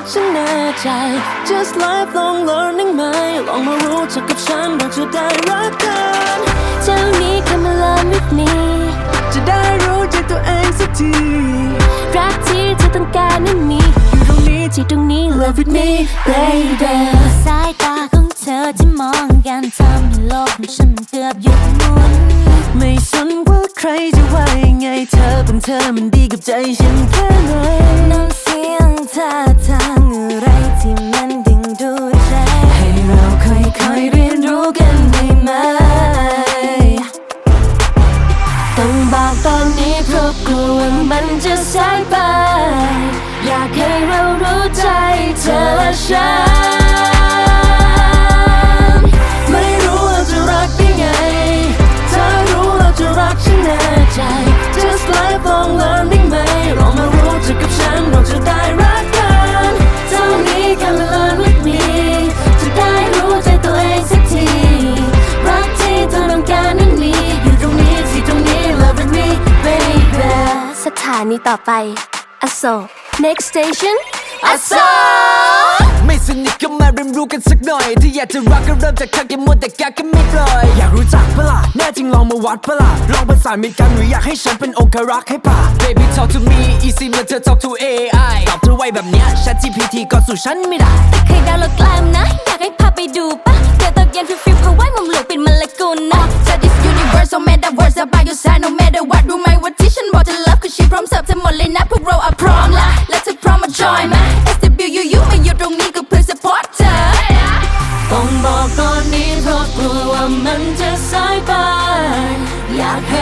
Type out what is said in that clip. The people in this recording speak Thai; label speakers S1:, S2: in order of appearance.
S1: กฉันแน่ใจ just lifelong learning ไหมลองมารู้จักกับฉันเราจะได้รักกัน
S2: Tell me come along with me
S1: จะได้รู้ใจตัวเองสักที
S2: รักที่เธอต้องการนั้นมี
S1: อยู่ตรงนี้
S2: ที่ตรงนี้
S1: love with me baby
S2: สายตาของเธอที่มองกันทำให้โลกของฉัน
S1: จะว่ายังไงเธอเป็นเธอมันดีกับใจฉันแค่ไหน
S2: น้ำเสียงท่าทางอะไรที่มันดึงดูดใจ
S1: ให้เราค่อยๆเรียนรู้กันได้ไหม
S2: ต้องบอกตอนนี้เพราะกลัวว่ามันจะสายไป อยากให้เรารู้ใจเธอ
S1: ใจ just lifelong learning ไหมลองมารู้จักกับฉันเราจะได้รักกันเท่านี้ come and learn with me
S2: จะได้รู้ใจตัวเองสักที รักที่เธอต้องการนั้นมี
S1: อยู่ตรงนี้ที่ตรงนี้ love with me baby
S2: สถานีต่อไปอโศก next station อโศก
S3: ไม่สนิทก็มาเรียนรู้กันสักหน่อย ที่อยากจะรักก็เริ่มจากทักอย่ามัวแต่กักกันไม่ปล่อยอยากรู้ จักปะล่ะแน่จริงลองมาวัดปะล่ะลองประสานมิตรกันหรืออยากให้ฉันเป็นองครักษ์ให้ป่ะ Baby talk to me easy เมื่อเธอ talk to AI ตอบเธอไว้แบบเนี้ย ChatGPT ก็สู่ฉันไม่ได้
S2: เคยดาวน์โหลดกลามนะ อยากให้พาไปดูปะเดี๋ยวตอนเย็นฟิวฟิวเพราะว่ามุมหลวงเป็นมาลากูนนะ
S4: So this universe, no matter where's by your side, no matter what รู้ไหมว่าที่ฉันบอกจะ love คือ she พร้อมเสิร์ฟเธอหมดเลยนะพวกเราอะพร้อมละและเธอพร้อมมา join มา SWU มาอยู่ตรงนี้ก็เพื่อ support เธอ
S1: ต้องบอกตอนนี้เพราะกลัวว่ามันจะสายไป อยากให้